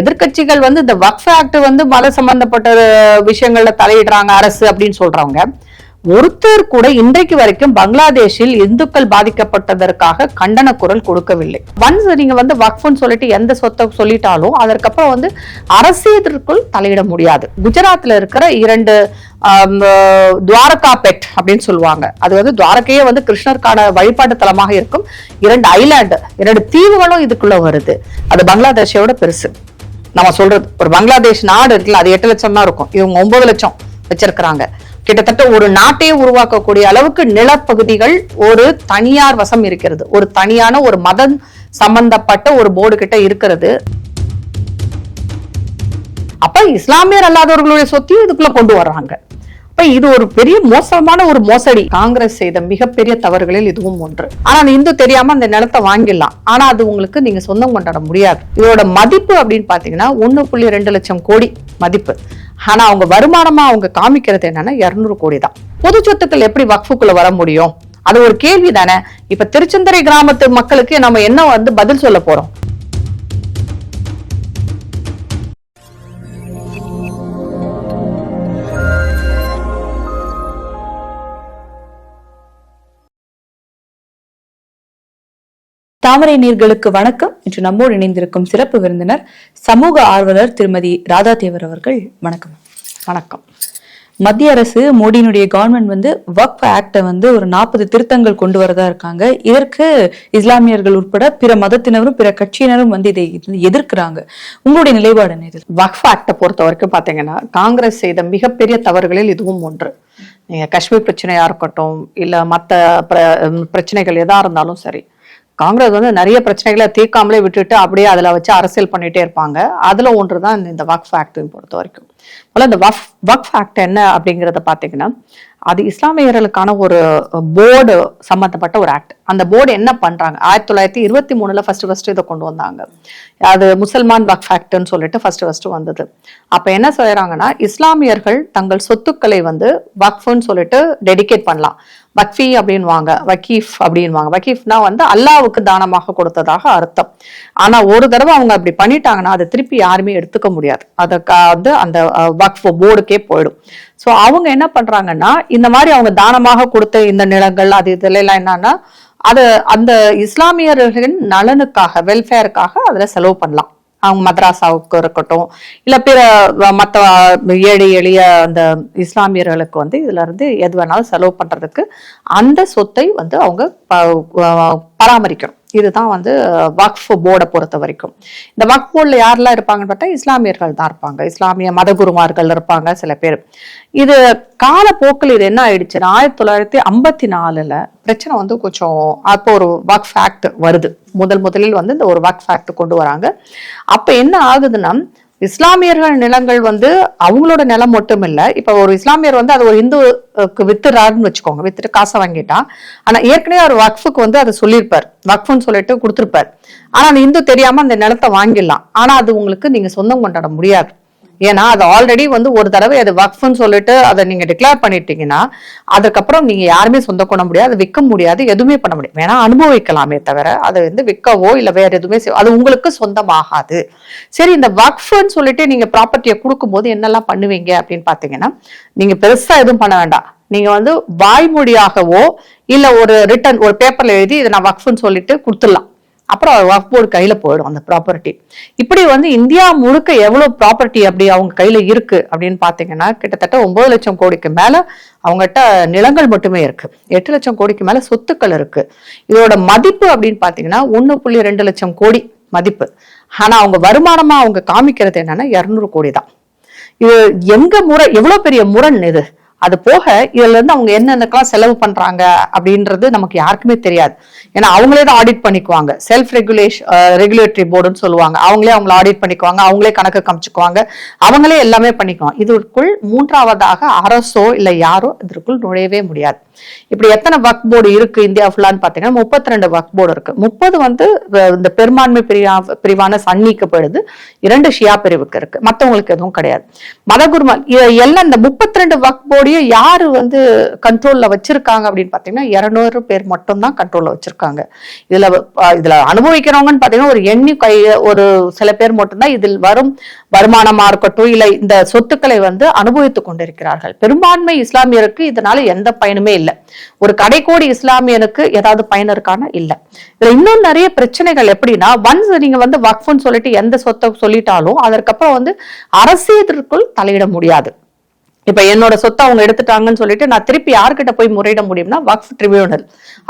எதிர்க்கட்சிகள் வந்து இந்த வக்ஃப் ஆக்ட் வந்து மத சம்பந்தப்பட்ட விஷயங்கள்ல தலையிடுறாங்க அரசு அப்படின்னு சொல்றவங்க. ஒருத்தர் கூட இன்றைக்கு வரைக்கும் பங்களாதேஷில் இந்துக்கள் பாதிக்கப்பட்டதற்காக கண்டன குரல் கொடுக்கவில்லை. ஒன்ஸ் நீங்க வந்து வக்ஃபுன்னு சொல்லிட்டு எந்த சொத்தை சொல்லிட்டாலும் அதற்கப்புறம் வந்து அரசியலுக்குள் தலையிட முடியாது. குஜராத்ல இருக்கிற இரண்டு துவாரகா பெட் அப்படின்னு சொல்லுவாங்க. அது வந்து துவாரகையே வந்து கிருஷ்ணருக்கான வழிபாட்டு தலமாக இருக்கும். இரண்டு ஐலாண்டு இரண்டு தீவுகளும் இதுக்குள்ள வருது. அது பங்களாதேஷோட பெருசு. நம்ம சொல்றது ஒரு பங்களாதேஷ் நாடு இருக்குல்ல அது எட்டு லட்சம் தான் இருக்கும். இவங்க ஒன்பது லட்சம் வச்சிருக்கிறாங்க. கிட்டத்தட்ட ஒரு நாட்டையே உருவாக்கக்கூடிய அளவுக்கு நிலப்பகுதிகள் ஒரு தனியார் வசம் இருக்கிறது. ஒரு தனியான ஒரு மதம் சம்பந்தப்பட்ட ஒரு போர்டு கிட்ட இருக்கிறது. அப்ப இஸ்லாமியர் அல்லாதவர்களுடைய சொத்தையும் இதுக்குள்ள கொண்டு வர்றாங்க. இப்ப இது ஒரு பெரிய மோசமான ஒரு மோசடி. காங்கிரஸ் செய்த மிகப்பெரிய தவறுகளில் இதுவும் ஒன்று. ஆனா இந்து தெரியாம அந்த நிலத்தை வாங்கிடலாம். ஆனா அது உங்களுக்கு நீங்க சொந்தம் கொண்டாட முடியாது. இதோட மதிப்பு அப்படின்னு பாத்தீங்கன்னா ஒன்னு புள்ளி ரெண்டு லட்சம் கோடி மதிப்பு. ஆனா அவங்க வருமானமா அவங்க காமிக்கிறது என்னன்னா இருநூறு கோடி தான். பொது சொத்துக்கள் எப்படி வக்ஃபுக்குள்ள வர முடியும்? அது ஒரு கேள்வி தானே இப்ப திருச்செந்தரை கிராமத்து மக்களுக்கு நம்ம என்ன வந்து பதில் சொல்ல போறோம்? தாமரை நீர்களுக்கு வணக்கம். இன்று நம்மோடு இணைந்திருக்கும் சிறப்பு விருந்தினர் சமூக ஆர்வலர் திருமதி ராதா தேவர் அவர்கள். வணக்கம். வணக்கம். மத்திய அரசு மோடியினுடைய கவர்மெண்ட் வந்து வக்ஃப் ஆக்டை வந்து ஒரு நாற்பது திருத்தங்கள் கொண்டு வரதா இருக்காங்க. இதற்கு இஸ்லாமியர்கள் உட்பட பிற மதத்தினரும் பிற கட்சியினரும் வந்து இதை எதிர்க்கிறாங்க. உங்களுடைய நிலைப்பாடு என்ன இது வக்ஃப் ஆக்டை பொறுத்த வரைக்கும் பாத்தீங்கன்னா காங்கிரஸ் செய்த மிகப்பெரிய தவறுகளில் இதுவும் ஒன்று. நீங்க காஷ்மீர் பிரச்சனையா இருக்கட்டும் இல்ல மத்த பிர- பிரச்சனைகள் எதா இருந்தாலும் சரி காங்கிரஸ் வந்து நிறைய பிரச்சனைகளை தீர்க்காமலே விட்டுட்டு அப்படியே அதுல வச்சு அரசியல் பண்ணிட்டே இருப்பாங்க. அதுல ஒன்றுதான் இந்த வக்ஃப் ஆக்ட் பொறுத்த வரைக்கும். போல் இந்த வக்ஃப் வக்ஃப் ஆக்ட் என்ன அப்படிங்கறத பாத்தீங்கன்னா அது இஸ்லாமியர்களுக்கான ஒரு போர்டு சம்பந்தப்பட்ட ஒரு ஆக்ட். அந்த போர்டு என்ன பண்றாங்க? ஆயிரத்தி தொள்ளாயிரத்தி இருபத்தி மூணுல ஃபர்ஸ்ட் ஃபஸ்ட்டு இதை கொண்டு வந்தாங்க. அது முசல்மான் வக்ஃப் ஆக்ட்னு சொல்லிட்டு ஃபர்ஸ்ட் ஃபஸ்ட்டு வந்தது. அப்ப என்ன செய்யறாங்கன்னா இஸ்லாமியர்கள் தங்கள் சொத்துக்களை வந்து வக்ஃப்னு சொல்லிட்டு டெடிகேட் பண்ணலாம். வக்ஃபி அப்படின்வாங்க வக்கீஃப் அப்படின்வாங்க வக்கீஃப்னா வந்து அல்லாவுக்கு தானமாக கொடுத்ததாக அர்த்தம். ஆனா ஒரு தடவை அவங்க அப்படி பண்ணிட்டாங்கன்னா அதை திருப்பி யாருமே எடுத்துக்க முடியாது. அதுக்கு வந்து அந்த வக்ஃப் போர்டுக்கே போயிடும். ஸோ அவங்க என்ன பண்றாங்கன்னா இந்த மாதிரி அவங்க தானமாக கொடுத்த இந்த நிலங்கள் அது இதுல எல்லாம் என்னன்னா அது அந்த இஸ்லாமியர்களின் நலனுக்காக வெல்ஃபேருக்காக அதில் செலவு பண்ணலாம். அவங்க மத்ராசாவுக்கு இருக்கட்டும் இல்லை பிற மற்ற ஏழை எளிய அந்த இஸ்லாமியர்களுக்கு வந்து இதுல இருந்து எது வேணாலும் செலவு பண்றதுக்கு அந்த சொத்தை வந்து அவங்க பராமரிக்கணும். இதுதான் வந்து வக்ஃப் போர்டை பொறுத்த வரைக்கும். இந்த வக்ஃப் போர்டில் யாரெல்லாம் இருப்பாங்கன்னு பார்த்தா இஸ்லாமியர்கள் தான் இருப்பாங்க. இஸ்லாமிய மதகுருமார்கள் இருப்பாங்க சில பேர். இது காலப்போக்கில் இது என்ன ஆயிடுச்சுன்னா ஆயிரத்தி தொள்ளாயிரத்தி ஐம்பத்தி நாலுல பிரச்சனை வந்து கொஞ்சம் அப்போ ஒரு வக்ஃப் ஆக்ட் வருது. முதல் முதலில் வந்து இந்த ஒரு வக்ஃப் ஆக்ட் கொண்டு வராங்க. அப்ப என்ன ஆகுதுன்னா இஸ்லாமியர்கள் நிலங்கள் வந்து அவங்களோட நிலம் மட்டும் இல்லை இப்ப ஒரு இஸ்லாமியர் வந்து அது ஒரு இந்துக்கு வித்துறாருன்னு வச்சுக்கோங்க. வித்துட்டு காசை வாங்கிட்டான். ஆனா ஏற்கனவே அவர் வக்ஃபுக்கு வந்து அதை சொல்லியிருப்பார். வக்ஃபுன்னு சொல்லிட்டு கொடுத்துருப்பார். ஆனா அந்த இந்து தெரியாம அந்த நிலத்தை வாங்கிடலாம். ஆனா அது உங்களுக்கு நீங்க சொந்தம் கொண்டாட முடியாது. ஏன்னா அது ஆல்ரெடி வந்து ஒரு தடவை அது வக்ஃப்னு சொல்லிட்டு அதை நீங்க டிக்ளேர் பண்ணிட்டீங்கன்னா அதுக்கப்புறம் நீங்க யாருமே சொந்தம் கொள்ள முடியாது விற்க முடியாது எதுவுமே பண்ண முடியாது. வேணா அனுபவிக்கலாமே தவிர அதை வந்து விற்கவோ இல்லை வேற எதுவுமே அது உங்களுக்கு சொந்தமாகாது. சரி இந்த வக்ஃப்னு சொல்லிட்டு நீங்க ப்ராப்பர்ட்டியை கொடுக்கும்போது என்னெல்லாம் பண்ணுவீங்க அப்படின்னு பாத்தீங்கன்னா நீங்க பெருசா எதுவும் பண்ண வேண்டாம். நீங்க வந்து வாய்மொழியாகவோ இல்ல ஒரு ரிட்டன் ஒரு பேப்பர்ல எழுதி இதை நான் வக்ஃப்னு சொல்லிட்டு கொடுத்துடலாம். அப்புறம் வக்ஃப் போர்டு கையில போயிடும் அந்த ப்ராப்பர்ட்டி இப்படி வந்து இந்தியா முழுக்க எவ்வளவு ப்ராப்பர்ட்டி அப்படி அவங்க கையில இருக்கு அப்படின்னு பாத்தீங்கன்னா கிட்டத்தட்ட ஒன்பது லட்சம் கோடிக்கு மேல அவங்ககிட்ட நிலங்கள் மட்டுமே இருக்கு. எட்டு லட்சம் கோடிக்கு மேல சொத்துக்கள் இருக்கு. இதோட மதிப்பு அப்படின்னு பாத்தீங்கன்னா ஒண்ணு புள்ளி ரெண்டு லட்சம் கோடி மதிப்பு. ஆனா அவங்க வருமானமா அவங்க காமிக்கிறது என்னன்னா இருநூறு கோடி தான். இது எங்க முறை எவ்வளவு பெரிய முரண் இது? அது போக இதுல இருந்து அவங்க என்னென்னக்கெல்லாம் செலவு பண்றாங்க அப்படின்றது நமக்கு யாருக்குமே தெரியாது. ஏன்னா அவங்களே தான் ஆடிட் பண்ணிக்குவாங்க. செல்ஃப் ரெகுலேஷன் ரெகுலேட்டரி போர்டுன்னு சொல்லுவாங்க. அவங்களே அவங்கள ஆடிட் பண்ணிக்குவாங்க. அவங்களே கணக்கு காமிச்சுக்குவாங்க. அவங்களே எல்லாமே பண்ணிக்குவாங்க. இதற்குள் மூன்றாவதாக அரசோ இல்ல யாரோ இதற்குள் நுழையவே முடியாது. இப்படி எத்தனை ஒர்க் போர்டு இருக்கு இந்தியா ஃபுல்லான்னு பாத்தீங்கன்னா முப்பத்தி ரெண்டு வக் போர்டு இருக்கு. முப்பது வந்து இந்த பெரும்பான்மை பிரிவா பிரிவான சன்னிக்கு போயிடுது. இரண்டு ஷியா பிரிவுக்கு இருக்கு. மத்தவங்களுக்கு எதுவும் கிடையாது. மதகுருமா எல்லாம் இந்த முப்பத்தி ரெண்டு ஒர்க் போர்டு அப்படியே யாரு வந்து கண்ட்ரோல்ல வச்சிருக்காங்க அப்படின்னு பாத்தீங்கன்னா இருநூறு பேர் மட்டும்தான் கண்ட்ரோலில் வச்சிருக்காங்க. இதுல இதில் இதுல அனுபவிக்கிறவங்கன்னு பாத்தீங்கன்னா ஒரு எண்ணி கை ஒரு சில பேர் மட்டும்தான் இதில் வரும். வருமானமாக இருக்கட்டும் இல்லை இந்த சொத்துக்களை வந்து அனுபவித்து கொண்டிருக்கிறார்கள். பெரும்பான்மை இஸ்லாமியருக்கு இதனால எந்த பயனுமே இல்லை. ஒரு கடைக்கோடி இஸ்லாமியனுக்கு ஏதாவது பயன் இருக்கானா? இல்ல. இதில் இன்னும் நிறைய பிரச்சனைகள் எப்படின்னா ஒன்ஸ் நீங்க வந்து வக்ஃபுன்னு சொல்லிட்டு எந்த சொத்தை சொல்லிட்டாலும் அதற்கப்புறம் வந்து அரசியத்திற்குள் தலையிட முடியாது. இப்ப என்னோட சொத்தை அவங்க எடுத்துட்டாங்கன்னு சொல்லிட்டு நான் திருப்பி யார்கிட்ட போய் முறையிட முடியும்னா வக்ஃப் ட்ரிபியூனல்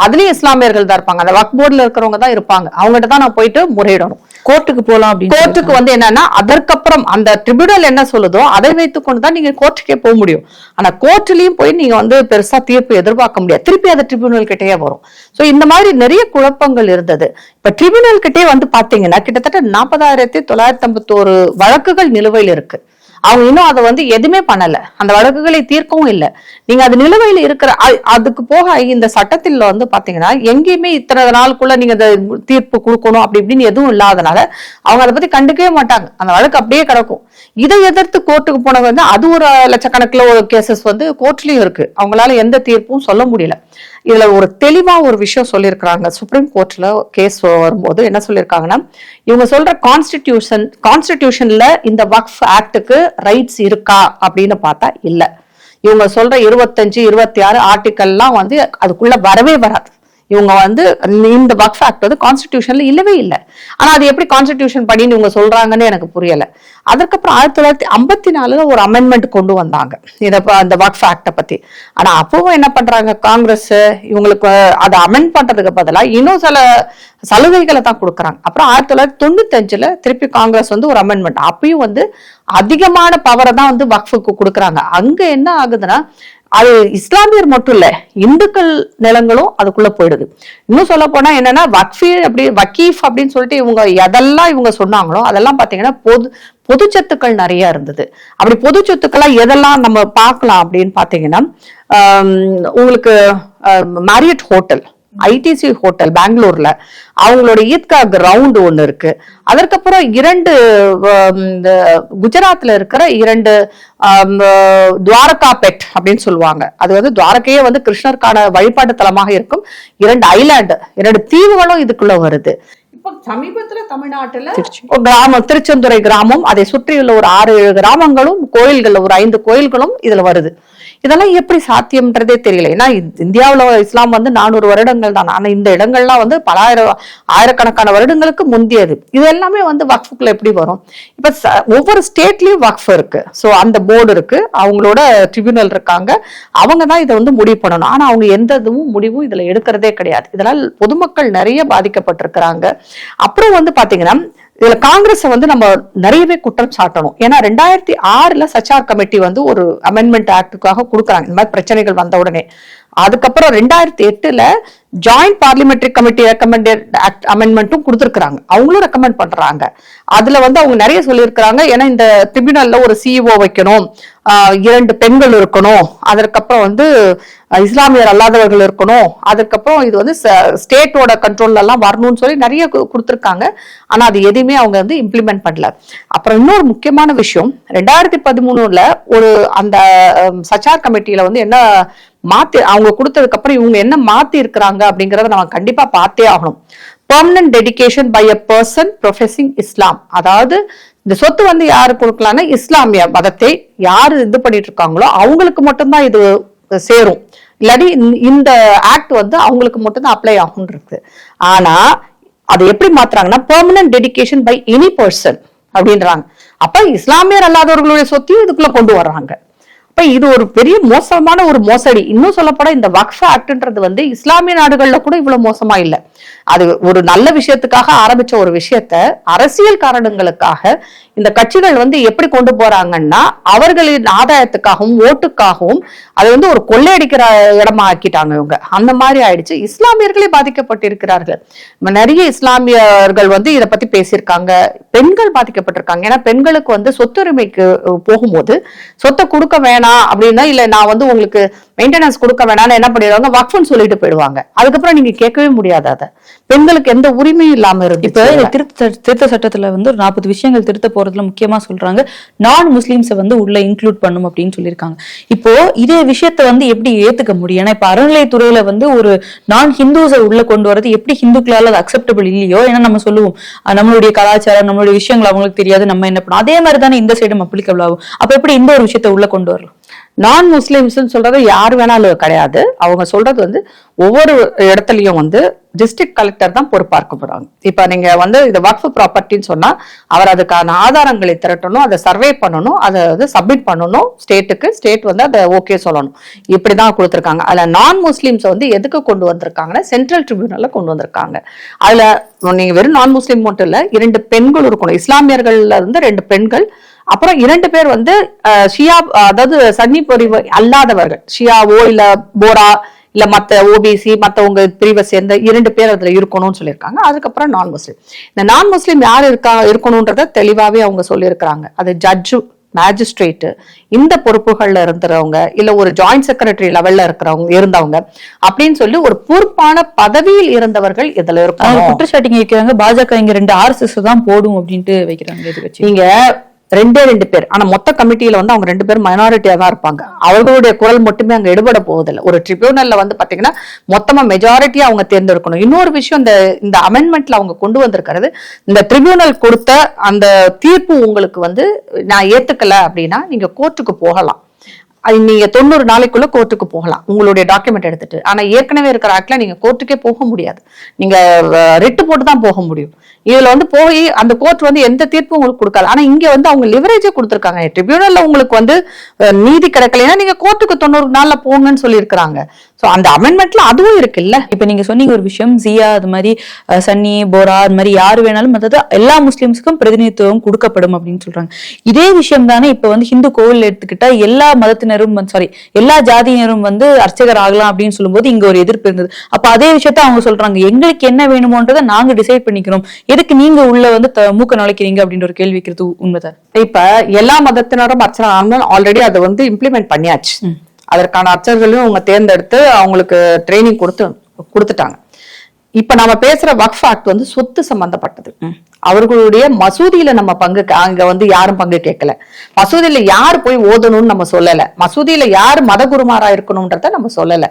அதுலயும் இஸ்லாமியர்கள் தான் இருப்பாங்க. அந்த வக்ஃப் போர்டுல இருக்கிறவங்க தான் இருப்பாங்க. அவங்ககிட்ட தான் நான் போயிட்டு முறையிடணும். கோர்ட்டுக்கு அப்படின்னு கோர்ட்டுக்கு வந்து என்னன்னா அதற்கப்புறம் அந்த ட்ரிபியூனல் என்ன சொல்லுதோ அதை வைத்துக் கொண்டு தான் நீங்க கோர்ட்டுக்கே போக முடியும். ஆனா கோர்ட்லயும் போய் நீங்க வந்து பெருசா தீர்ப்பு எதிர்பார்க்க முடியாது. திருப்பி அது ட்ரிபியூனல் கிட்டேயே வரும். சோ இந்த மாதிரி நிறைய குழப்பங்கள் இருந்தது. இப்ப ட்ரிபியூனல் கிட்டே வந்து பாத்தீங்கன்னா கிட்டத்தட்ட நாற்பதாயிரத்தி தொள்ளாயிரத்தி ஐம்பத்தோரு வழக்குகள் நிலுவையில் இருக்கு. அவங்க இன்னும் அதை வந்து எதுவுமே பண்ணல. அந்த வழக்குகளை தீர்க்கவும் இல்லை. நீங்க அது நிலுவையில் இருக்கிற அதுக்கு போக இந்த சட்டத்தில் வந்து பாத்தீங்கன்னா எங்கேயுமே இத்தனை நாளுக்குள்ள நீங்க தீர்ப்பு கொடுக்கணும் அப்படி இப்படின்னு எதுவும் இல்லாதனால அவங்க அதை பத்தி கண்டுக்கவே மாட்டாங்க. அந்த வழக்கு அப்படியே கிடக்கும். இதை எதிர்த்து கோர்ட்டுக்கு போனவங்க வந்து அது ஒரு லட்சக்கணக்கில் ஒரு கேசஸ் வந்து கோர்ட்லயும் இருக்கு. அவங்களால எந்த தீர்ப்பும் சொல்ல முடியல. இதுல ஒரு தெளிவா ஒரு விஷயம் சொல்லியிருக்கிறாங்க. சுப்ரீம் கோர்ட்ல கேஸ் வரும்போது என்ன சொல்லியிருக்காங்கன்னா இவங்க சொல்ற கான்ஸ்டிடியூஷன் கான்ஸ்டிடியூஷன்ல இந்த வக்ஃப் ஆக்டுக்கு ரைட்ஸ் இருக்கா அப்படின்னு பார்த்தா இல்லை. இவங்க சொல்ற இருபத்தஞ்சு இருபத்தி ஆறு ஆர்டிக்கல்லாம் வந்து அதுக்குள்ள வரவே வராது. இவங்க வந்து இந்த வக்ஃப் ஆக்ட் வந்து கான்ஸ்டிடியூஷன்ல இல்லவே இல்லை. ஆனா அது எப்படி கான்ஸ்டிடியூஷன் படின்னு இவங்க சொல்றாங்கன்னு எனக்கு புரியல. அதுக்கப்புறம் ஆயிரத்தி தொள்ளாயிரத்தி ஐம்பத்தி நாலுல ஒரு அமெண்ட்மெண்ட் கொண்டு வந்தாங்க. இத அந்த வக்ஃப் ஆக்ட பத்தி. ஆனா அப்பவும் என்ன பண்றாங்க காங்கிரஸ் இவங்களுக்கு அதை அமெண்ட் பண்றதுக்கு பதிலா இன்னும் சில சலுகைகளை தான் கொடுக்குறாங்க. அப்புறம் ஆயிரத்தி தொள்ளாயிரத்தி தொண்ணூத்தஞ்சுல திருப்பி காங்கிரஸ் வந்து ஒரு அமெண்ட்மெண்ட் அப்பயும் வந்து அதிகமான பவரை தான் வந்து வக்ஃபுக்கு கொடுக்குறாங்க. அங்க என்ன ஆகுதுன்னா அது இஸ்லாமியர் மட்டும் இல்ல இந்துக்கள் நிலங்களும் அதுக்குள்ள போயிடுது. இன்னும் சொல்ல போனா என்னன்னா வக்ஃபி அப்படி வக்கீஃப் அப்படின்னு சொல்லிட்டு இவங்க எதெல்லாம் இவங்க சொன்னாங்களோ அதெல்லாம் பாத்தீங்கன்னா பொது பொது சொத்துக்கள் நிறைய இருந்தது. அப்படி பொது சொத்துக்களா எதெல்லாம் நம்ம பார்க்கலாம் அப்படின்னு பாத்தீங்கன்னா உங்களுக்கு மேரியட் ஹோட்டல் ஐடிசி ஹோட்டல் பெங்களூர்ல அவங்களோட ஈத்கா கிரவுண்ட் ஒன்று இருக்கு. அதற்கப்புறம் இரண்டு குஜராத்ல இருக்கிற இரண்டு துவாரகா பெட் அப்படின்னு சொல்லுவாங்க. அது வந்து துவாரகையே வந்து கிருஷ்ணருக்கான வழிபாட்டு தலமாக இருக்கும். இரண்டு ஐலாண்டு இரண்டு தீவுகளும் இதுக்குள்ள வருது. இப்போ சமீபத்துல தமிழ்நாட்டுல கிராமம் திருச்செந்துறை கிராமம் அதை சுற்றியுள்ள ஒரு ஆறு ஏழு கிராமங்களும் கோயில்கள் ஒரு ஐந்து கோயில்களும் இதுல வருது. இதெல்லாம் எப்படி சாத்தியம்ன்றதே தெரியல. ஏன்னா இந்~ இஸ்லாம் வந்து நானூறு வருடங்கள் தான். ஆனால் இந்த இடங்கள்லாம் வந்து பலாயிரம் ஆயிரக்கணக்கான வருடங்களுக்கு முந்தியது. இது எல்லாமே வந்து வக்ஃபுக்குள்ள எப்படி வரும்? இப்போ ச- ஒவ்வொரு ஸ்டேட்லேயும் வக்ஃப் இருக்கு. ஸோ அந்த போர்டு இருக்கு. அவங்களோட ட்ரிபியூனல் இருக்காங்க. அவங்க தான் இதை வந்து முடிவு பண்ணணும். ஆனால் அவங்க எந்த இதுவும் முடிவும் இதில் எடுக்கிறதே கிடையாது. இதனால் பொதுமக்கள் நிறைய பாதிக்கப்பட்டிருக்கிறாங்க. அப்புறம் வந்து பார்த்தீங்கன்னா இதுல காங்கிரஸ் வந்து நம்ம நிறையவே குற்றம் சாட்டணும். ஏன்னா ரெண்டாயிரத்தி ஆறுல சச்சார் கமிட்டி வந்து ஒரு அமெண்ட்மெண்ட் ஆக்டுக்காக கொடுக்குறாங்க. இந்த மாதிரி பிரச்சனைகள் வந்த உடனே. அதுக்கப்புறம் ரெண்டாயிரத்தி எட்டுல joint parliamentary committee recommended act அமெண்ட்மெண்ட்டும் கொடுத்துருக்குறாங்க. அவங்களும் ரெக்கமெண்ட் பண்றாங்க. அதுல வந்து அவங்க நிறைய சொல்லியிருக்கிறாங்க. ஏன்னா இந்த ட்ரிபியூனல்ல ஒரு சிஇஓ வைக்கணும். ஆஹ் இரண்டு பெண்கள் இருக்கணும். அதற்கப்புறம் வந்து இஸ்லாமியர் அல்லாதவர்கள் இருக்கணும். அதுக்கப்புறம் இது வந்து ஸ்டேட்டோட கண்ட்ரோல்ல எல்லாம் வரணும்னு சொல்லி நிறைய கு- கொடுத்திருக்காங்க. ஆனா அது எதையுமே அவங்க வந்து இம்ப்ளிமெண்ட் பண்ணல. அப்புறம் இன்னொரு முக்கியமான விஷயம் ரெண்டாயிரத்தி பதிமூணுல ஒரு அந்த சச்சார் கமிட்டியில வந்து என்ன மாத்தி அவங்க கொடுத்ததுக்கு அப்புறம் இவங்க என்ன மாத்தி இருக்கிறாங்க அப்படிங்கறத நம்ம கண்டிப்பா பார்த்தே ஆகணும். Permanent dedication by a person professing Islam அதாவது இந்த சொத்து வந்து யாரு கொடுக்கலாம்னா இஸ்லாமிய மதத்தை யாரு இது பண்ணிட்டு இருக்காங்களோ அவங்களுக்கு மட்டும்தான் இது சேரும். இல்லாட்டி இந்த- ஆக்ட் வந்து அவங்களுக்கு மட்டும்தான் அப்ளை ஆகும் இருக்கு ஆனா அதை எப்படி மாத்துறாங்கன்னா permanent dedication by any person அப்படின்றாங்க. அப்ப இஸ்லாமியர் அல்லாதவர்களுடைய சொத்தையும் இதுக்குள்ள கொண்டு வர்றாங்க. அப்ப இது ஒரு பெரிய மோசமான ஒரு மோசடி. இன்னும் சொல்லப்போனா இந்த வக்ஃப் ஆக்ட்ன்றது வந்து இஸ்லாமிய நாடுகள்ல கூட இவ்வளவு மோசமா இல்லை. அது ஒரு நல்ல விஷயத்துக்காக ஆரம்பிச்ச ஒரு விஷயத்த அரசியல் காரணங்களுக்காக இந்த கட்சிகள் வந்து எப்படி கொண்டு போறாங்கன்னா அவர்களின் ஆதாயத்துக்காகவும் ஓட்டுக்காகவும் அதை வந்து ஒரு கொள்ளையடிக்கிற இடமா ஆக்கிட்டாங்க இவங்க. அந்த மாதிரி ஆயிடுச்சு. இஸ்லாமியர்களே பாதிக்கப்பட்டிருக்கிறார்கள். நிறைய இஸ்லாமியர்கள் வந்து இதை பத்தி பேசியிருக்காங்க. பெண்கள் பாதிக்கப்பட்டிருக்காங்க. ஏன்னா பெண்களுக்கு வந்து சொத்துரிமைக்கு போகும்போது சொத்தை கொடுக்க வேணாம் அப்படின்னா இல்ல நான் வந்து உங்களுக்கு மெயின்டெனன்ஸ் கொடுக்க வேணாம்னு என்ன பண்ணிடுவாங்க? வக்ஃபுன்னு சொல்லிட்டு போயிடுவாங்க. அதுக்கப்புறம் நீங்க கேட்கவே முடியாது அதை. பெண்களுக்கு எந்த உரிமையும் இல்லாம இருக்கு இப்ப திருத்த திருத்த சட்டத்துல வந்து ஒரு நாற்பது விஷயங்கள் திருத்த போறதுல முக்கியமா சொல்றாங்க நான் முஸ்லீம்ஸை வந்து உள்ள இன்க்ளூட் பண்ணும் அப்படின்னு சொல்லியிருக்காங்க. இப்போ இதே விஷயத்த வந்து எப்படி ஏத்துக்க முடியும்? ஏன்னா இப்ப அறநிலையத்துறையில வந்து ஒரு நான் ஹிந்துஸை உள்ள கொண்டு வரது எப்படி ஹிந்துக்களால அது அக்செப்டபிள் இல்லையோ? ஏன்னா நம்ம சொல்லுவோம் நம்மளுடைய கலாச்சாரம் நம்மளுடைய விஷயங்கள் அவங்களுக்கு தெரியாது நம்ம என்ன பண்ணோம் அதே மாதிரி தானே இந்த சைடும் அப்ளிகபிள் ஆகும். அப்ப எப்படி இந்த ஒரு விஷயத்த உள்ள கொண்டு வரலாம்? நான் முஸ்லிம்ஸ் சொல்றது யார் வேணாலும் கிடையாது. அவங்க சொல்றது வந்து ஒவ்வொரு இடத்துலையும் வந்து டிஸ்ட்ரிக்ட் கலெக்டர் தான் பொறுப்பாக்க போறாங்க. இப்ப நீங்க வந்து இது வக்ஃப் ப்ராப்பர்ட்டின்னு சொன்னா அவர் அதுக்கான ஆதாரங்களை திரட்டணும் அதை சர்வே பண்ணணும் அதை வந்து சப்மிட் பண்ணணும் ஸ்டேட்டுக்கு ஸ்டேட் வந்து அதை ஓகே சொல்லணும். இப்படிதான் கொடுத்துருக்காங்க. அதுல நான் முஸ்லிம்ஸ் வந்து எதுக்கு கொண்டு வந்திருக்காங்கன்னா சென்ட்ரல் ட்ரிபியூனல்ல கொண்டு வந்திருக்காங்க. அதுல நீங்க வெறும் நான் முஸ்லீம் மட்டும் இல்ல இரண்டு பெண்கள் இருக்கணும். இஸ்லாமியர்கள்ல இருந்து ரெண்டு பெண்கள் அப்புறம் இரண்டு பேர் வந்து ஷியா அதாவது சன்னி பிரிவு அல்லாதவர்கள். ஷியாவோ இல்ல போரா இல்ல மத்த ஓபிசி மத்தவங்க பிரிவை சேர்ந்த இரண்டு பேர் அதுல இருக்கணும்னு சொல்லியிருக்காங்க. அதுக்கப்புறம் நான் முஸ்லீம் இந்த நான் முஸ்லீம் யார் இருக்கா இருக்கணும்ன்றத தெளிவாவே அவங்க சொல்லியிருக்கிறாங்க. அது ஜட்ஜு மேஜிஸ்ட்ரேட்டு இந்த பொறுப்புகள்ல இருந்தவங்க இல்ல ஒரு ஜாயிண்ட் செக்ரட்டரி லெவல்ல இருக்கிறவங்க இருந்தவங்க அப்படின்னு சொல்லி ஒரு பொறுப்பான பதவியில் இருந்தவர்கள் இதுல அவங்க இருக்கணும் குற்றச்சாட்டுங்க வைக்கிறாங்க. பாஜக இங்க ரெண்டு ஆர்எஸ்எஸ் தான் போடும் அப்படின்ட்டு வைக்கிறாங்க நீங்க ரெண்டே ரெண்டு பேர். ஆனா மொத்த கமிட்டியில வந்து அவங்க ரெண்டு பேரும் மைனாரிட்டியா தான் இருப்பாங்க. அவர்களுடைய குரல் மட்டுமே அங்க எடுபட போவதில்லை. ஒரு ட்ரிபியூனல்ல வந்து பாத்தீங்கன்னா மொத்தமா மெஜாரிட்டியா அவங்க தேர்ந்தெடுக்கணும். இன்னொரு விஷயம் இந்த இந்த அமெண்ட்மெண்ட்ல அவங்க கொண்டு வந்திருக்கிறது இந்த ட்ரிபியூனல் கொடுத்த அந்த தீர்ப்பு உங்களுக்கு வந்து நான் ஏத்துக்கல அப்படின்னா நீங்க கோர்ட்டுக்கு போகலாம். அது நீங்க தொண்ணூறு நாளைக்குள்ள கோர்ட்டுக்கு போகலாம். உங்களுடைய டாக்குமெண்ட் எடுத்துட்டு. ஆனா ஏற்கனவே இருக்கிற ஆக்ட்ல நீங்க கோர்ட்டுக்கே போக முடியாது. நீங்க ரிட்டு போட்டு தான் போக முடியும். இதுல வந்து போய் அந்த கோர்ட் வந்து எந்த தீர்ப்பும் உங்களுக்கு கொடுக்கல ஆனா இங்க வந்து அவங்க லிவரேஜே கொடுத்துருக்காங்க. ட்ரிபியூனல்ல உங்களுக்கு வந்து நீதி கிடைக்கலைன்னா நீங்க கோர்ட்டுக்கு தொண்ணூறு நாள்ல போங்கன்னு சொல்லியிருக்கிறாங்க. ஸோ அந்த அமெண்ட்மெண்ட்ல அதுவும் இருக்குல்ல? இப்ப நீங்க சொன்னீங்க ஒரு விஷயம் ஜியா அது மாதிரி சன்னி போரா அது மாதிரி யாரு வேணாலும் அதாவது எல்லா முஸ்லிம்ஸுக்கும் பிரதிநிதித்துவம் கொடுக்கப்படும் அப்படின்னு சொல்றாங்க. இதே விஷயம் தானே இப்ப வந்து ஹிந்து கோவில் எடுத்துக்கிட்டா எல்லா மதத்தினரும் சாரி எல்லா ஜாதியினரும் வந்து அர்ச்சகர் ஆகலாம் அப்படின்னு சொல்லும்போது இங்க ஒரு எதிர்ப்பு இருந்தது. அப்ப அதே விஷயத்த அவங்க சொல்றாங்க. எங்களுக்கு என்ன வேணுமோன்றதை நாங்க டிசைட் பண்ணிக்கிறோம். எதுக்கு நீங்க உள்ள வந்து மூக்க நுழைக்கிறீங்க அப்படின்ற ஒரு கேள்வி வைக்கிறது உண்மைதான் இப்ப எல்லா மதத்தினரும் அர்ச்சனை ஆல்ரெடி அதை வந்து இம்ப்ளிமெண்ட் பண்ணியாச்சு. அதற்கான அர்ச்சகர்களும் அவங்க தேர்ந்தெடுத்து அவங்களுக்கு ட்ரைனிங் கொடுத்து கொடுத்துட்டாங்க. இப்ப நாம பேசுற வக்ஃப் ஆக்ட் வந்து சொத்து சம்பந்தப்பட்டது. அவர்களுடைய மசூதியில நம்ம பங்கு அங்க வந்து யாரும் பங்கு கேட்கல. மசூதியில யார் போய் ஓதணும்னு நம்ம சொல்லல. மசூதியில யார் மதகுருமாரா இருக்கணும்ன்றத நம்ம சொல்லல.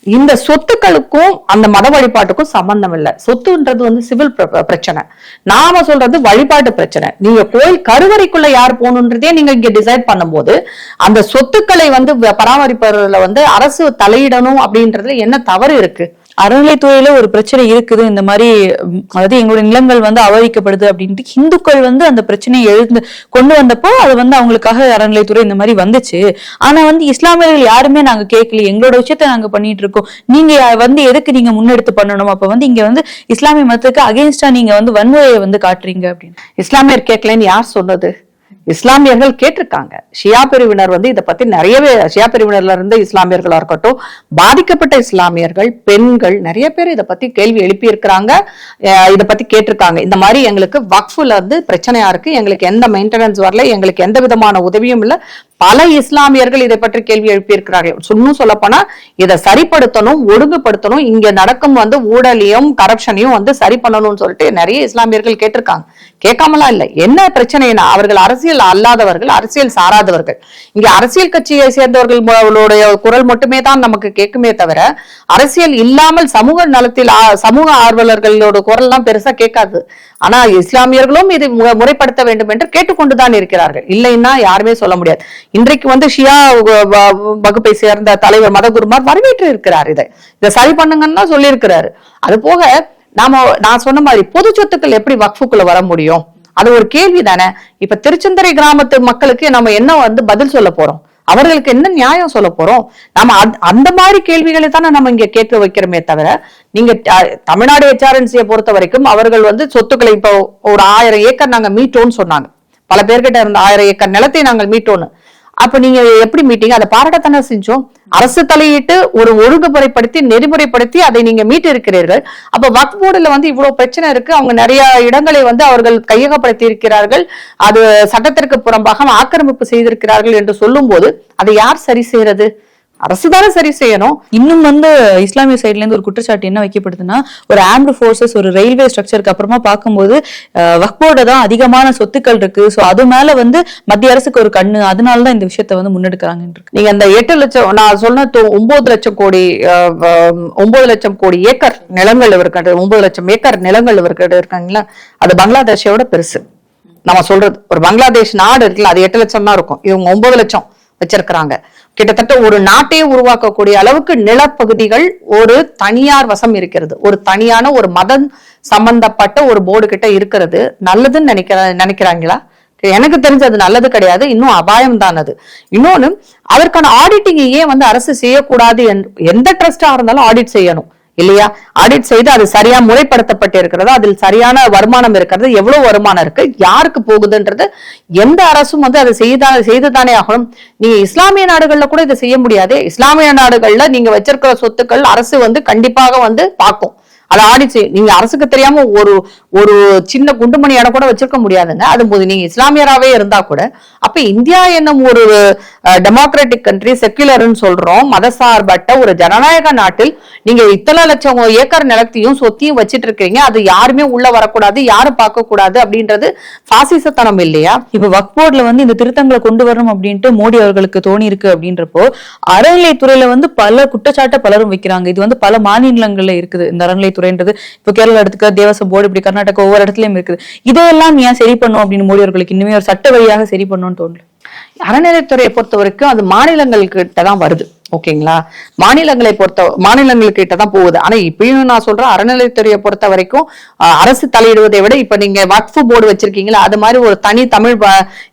இந்த சொத்துக்களுக்கும் அந்த மத வழிபாட்டுக்கும் சம்பந்தம் இல்லை. சொத்துன்றது வந்து சிவில் பிரச்சனை. நாம சொல்றது வழிபாட்டு பிரச்சனை. நீங்க கோயில் கருவறைக்குள்ள யார் போகணுன்றதே நீங்க இங்க டிசைட் பண்ணும்போது அந்த சொத்துக்களை வந்து வ- பராமரிப்பதுல வந்து அரசு தலையிடணும் அப்படின்றதுல என்ன தவறு இருக்கு? அறநிலைத்துறையில ஒரு பிரச்சனை இருக்குது. இந்த மாதிரி அதாவது எங்களுடைய நிலங்கள் வந்து அவதிக்கப்படுது அப்படின்ட்டு இந்துக்கள் வந்து அந்த பிரச்சனையை எழுந்து கொண்டு வந்தப்போ அது வந்து அவங்களுக்காக அறநிலைத்துறை இந்த மாதிரி வந்துச்சு. ஆனா வந்து இஸ்லாமியர்கள் யாருமே நாங்க கேட்கல. எங்களோட விஷயத்த நாங்க பண்ணிட்டு இருக்கோம். நீங்க வந்து எதுக்கு நீங்க முன்னெடுத்து பண்ணணும்? அப்ப வந்து இங்க வந்து இஸ்லாமிய மதத்துக்கு அகேன்ஸ்டா நீங்க வந்து வன்முறையை வந்து காட்டுறீங்க அப்படின்னு. இஸ்லாமியர் கேட்கலன்னு யார் சொன்னது? இஸ்லாமியர்கள் கேட்டிருக்காங்க. ஷியா பிரிவினர் வந்து இதை பத்தி நிறையவே ஷியா பிரிவினர்ல இருந்து இஸ்லாமியர்களா இருக்கட்டும் பாதிக்கப்பட்ட இஸ்லாமியர்கள் பெண்கள் நிறைய பேர் இதை பத்தி கேள்வி எழுப்பியிருக்கிறாங்க. இதை பத்தி கேட்டிருக்காங்க. இந்த மாதிரி எங்களுக்கு வக்ஃபுல இருந்து பிரச்சனையா இருக்கு. எங்களுக்கு எந்த மெயின்டெனன்ஸ் வரல. எங்களுக்கு எந்த விதமான உதவியும் இல்ல. பல இஸ்லாமியர்கள் இதை பற்றி கேள்வி எழுப்பியிருக்கிறார்கள். இன்னும் சொல்ல போனா இதை சரிப்படுத்தணும் ஒழுங்குபடுத்தணும் இங்க நடக்கும் வந்து ஊழலையும் கரப்ஷனையும் வந்து சரி பண்ணணும்னு சொல்லிட்டு நிறைய இஸ்லாமியர்கள் கேட்டிருக்காங்க. கேட்காமலாம் இல்ல. என்ன பிரச்சனைனா அவர்கள் அரசியல் அல்லாதவர்கள் அரசியல் சாராதவர்கள். இங்க அரசியல் கட்சியை சேர்ந்தவர்களுடைய குரல் மட்டுமே தான் நமக்கு கேட்குமே தவிர அரசியல் இல்லாமல் சமூக நலத்தில் சமூக ஆர்வலர்களோட குரல் எல்லாம் பெருசா கேட்காது. ஆனா இஸ்லாமியர்களும் இது மு- முறைப்படுத்த வேண்டும் என்று கேட்டுக்கொண்டுதான் இருக்கிறார்கள். இல்லைன்னா யாருமே சொல்ல முடியாது. இன்றைக்கு வந்து ஷியா வ- வ- வகுப்பை சேர்ந்த தலைவர் மதகுருமார் வரவேற்று இருக்கிறார் இதை. இதை சரி பண்ணுங்கன்னு சொல்லியிருக்கிறாரு. அது போக நாம நான் சொன்ன மாதிரி பொது சொத்துக்கள் எப்படி வக்ஃபுக்குள்ள வர முடியும்? அது ஒரு கேள்வி தானே இப்ப திருச்செந்தரை கிராமத்து மக்களுக்கு நம்ம என்ன வந்து பதில் சொல்ல போறோம்? அவர்களுக்கு என்ன நியாயம் சொல்ல போறோம்? நம்ம அந்த- அந்த மாதிரி கேள்விகளை தானே நம்ம இங்க கேட்டு வைக்கிறோமே தவிர நீங்க தமிழ்நாடு ஹெச்ஆர்என்சியை பொறுத்த வரைக்கும் அவர்கள் வந்து சொத்துக்களை இப்போ ஒரு ஆயிரம் ஏக்கர் நாங்க மீட்டோம்னு சொன்னாங்க. பல பேர்கிட்ட இருந்த ஆயிரம் ஏக்கர் நிலத்தை நாங்கள் மீட்டோன்னு அப்ப நீங்க எப்படி மீட்டீங்க அதை பாராட்டத்தானே செஞ்சோம்? அரசு தலையிட்டு ஒரு ஒழுங்குமுறைப்படுத்தி நெறிமுறைப்படுத்தி அதை நீங்க மீட்டு இருக்கிறீர்கள் அப்ப வக்ஃப் போர்டுல வந்து இவ்வளவு பிரச்சனை இருக்கு. அவங்க நிறைய இடங்களை வந்து அவர்கள் கையகப்படுத்தி இருக்கிறார்கள் அது சட்டத்திற்கு புறம்பாக ஆக்கிரமிப்பு செய்திருக்கிறார்கள் என்று சொல்லும்போது அதை யார் சரி செய்யறது? அரசு தானே சரி செய்யணும். இன்னும் வந்து இஸ்லாமிய சைட்ல இருந்து ஒரு குற்றச்சாட்டு என்ன வைக்கப்படுதுன்னா ஒரு ஆம்டு ஃபோர்ஸஸ் ஒரு ரயில்வே ஸ்ட்ரக்சருக்கு அப்புறமா பார்க்கும்போது வக்போட தான் அதிகமான சொத்துக்கள் இருக்கு. ஸோ அது மேல வந்து மத்திய அரசுக்கு ஒரு கண்ணு. அதனால தான் இந்த விஷயத்த வந்து முன்னெடுக்கிறாங்க நீங்க அந்த எட்டு லட்சம் நான் சொன்ன ஒன்பது லட்சம் கோடி ஒன்பது லட்சம் கோடி ஏக்கர் நிலங்கள் இவர்கிட்ட ஒன்பது லட்சம் ஏக்கர் நிலங்கள் இவர்கிட்ட இருக்காங்களா? அது பங்களாதேஷோட பெருசு. நம்ம சொல்றது ஒரு பங்களாதேஷ் நாடு இருக்குல்ல அது எட்டு லட்சம் தான் இருக்கும். இவங்க ஒன்பது லட்சம். வச்சிருக்கிறாங்க. கிட்டத்தட்ட ஒரு நாட்டையே உருவாக்கக்கூடிய அளவுக்கு நிலப்பகுதிகள் ஒரு தனியார் வசம் இருக்கிறது. ஒரு தனியான ஒரு மதம் சம்பந்தப்பட்ட ஒரு போர்டு கிட்ட இருக்கிறது. நல்லதுன்னு நினைக்கிற நினைக்கிறாங்களா? எனக்கு தெரிஞ்சு அது நல்லது கிடையாது. இன்னும் அபாயம் தான் அது. இன்னொன்னு அதற்கான ஆடிட்டிங் ஏன் வந்து அரசு செய்யக்கூடாது எந்த ட்ரஸ்டா இருந்தாலும் ஆடிட் செய்யணும். இல்லையா? ஆடிட் செய்து அது சரியா முறைப்படுத்தப்பட்டு இருக்கிறது அதில் சரியான வருமானம் இருக்கிறது எவ்வளவு வருமானம் இருக்கு யாருக்கு போகுதுன்றது எந்த அரசும் வந்து அதை செய்தா செய்துதானே ஆகணும். நீங்க இஸ்லாமிய நாடுகள்ல கூட இதை செய்ய முடியாது. இஸ்லாமிய நாடுகள்ல நீங்க வச்சிருக்கிற சொத்துக்கள் அரசு வந்து கண்டிப்பாக வந்து பார்க்கும். அதை ஆடிட் செய்யும் நீங்க அரசுக்கு தெரியாம ஒரு ஒரு சின்ன குண்டுமணி இடம் கூட வச்சிருக்க முடியாதுங்க. அது போது நீங்க இஸ்லாமியராகவே இருந்தா கூட அப்ப இந்தியா என்னும் ஒரு டெமோக்ராட்டிக் கண்ட்ரி செக்குலர்னு சொல்றோம். மதசார்பற்ற ஒரு ஜனநாயக நாட்டில் நீங்க இத்தனை லட்சம் ஏக்கர் நிலத்தையும் சொத்தையும் வச்சிட்டு இருக்கீங்க அது யாருமே உள்ள வரக்கூடாது யாரும் பார்க்க கூடாது அப்படின்றது பாசிசத்தனம் இல்லையா? இப்ப வக் போர்டுல வந்து இந்த திருத்தங்களை கொண்டு வரணும் அப்படின்ட்டு மோடி அவர்களுக்கு தோணி இருக்கு அப்படின்றப்போ அறநிலைத்துறையில வந்து பல குற்றச்சாட்டை பலரும் வைக்கிறாங்க. இது வந்து பல மாநிலங்கள்ல இருக்குது. இந்த அறநிலைத்துறைன்றது இப்போ கேரளா எடுத்துக்க தேவசம் போர்டு இப்படி கர்நாடகா ஒவ்வொரு இடத்துலயும் இருக்குது. இதையெல்லாம் ஏன் சரி பண்ணும் அப்படின்னு மோடி அவர்களுக்கு இன்னுமே ஒரு சட்ட வழியாக சரி பண்ணணும்னு தோணுது அறநிலைத்துறையை பொறுத்த வரைக்கும் அது மாநிலங்கள்கிட்ட தான் வருது. ஓகேங்களா? மாநிலங்களை பொறுத்த மாநிலங்கள்கிட்ட தான் போகுது. ஆனா இப்பயும் நான் சொல்றேன் அறநிலைத்துறையை பொறுத்த வரைக்கும் அரசு தலையிடுவதை விட இப்ப நீங்க வக்ஃபு போர்டு வச்சிருக்கீங்களா அது மாதிரி ஒரு தனி தமிழ்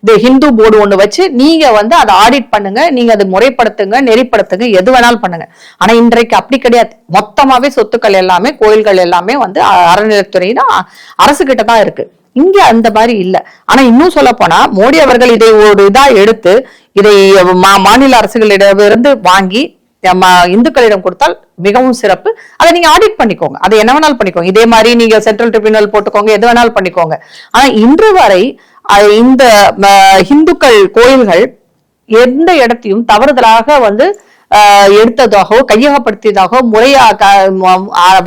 இது ஹிந்து போர்டு ஒண்ணு வச்சு நீங்க வந்து அதை ஆடிட் பண்ணுங்க நீங்க அதை முறைப்படுத்துங்க நெறிப்படுத்துங்க எது வேணாலும் பண்ணுங்க. ஆனா இன்றைக்கு அப்படி கிடையாது. மொத்தமாவே சொத்துக்கள் எல்லாமே கோயில்கள் எல்லாமே வந்து அறநிலைத்துறையினா அரசு கிட்ட தான் இருக்கு. இங்க அந்த மாதிரி இல்ல. ஆனா இன்னும் சொல்ல போனா மோடி அவர்கள் இதை ஒரு இதா எடுத்து இதை மா- மாநில அரசுகளிடமிருந்து வாங்கி நம்ம இந்துக்களிடம் கொடுத்தால் மிகவும் சிறப்பு. அதை நீங்க ஆடிட் பண்ணிக்கோங்க. அதை என்ன வேணாலும் பண்ணிக்கோங்க. இதே மாதிரி நீங்க சென்ட்ரல் ட்ரிபியூனல் போட்டுக்கோங்க. எது வேணாலும் பண்ணிக்கோங்க. ஆனா இன்று வரை இந்த இந்துக்கள் கோயில்கள் எந்த இடத்தையும் தவறுதலாக வந்து எடுத்ததாகவோ கையகப்படுத்தியதாகவோ முறையாக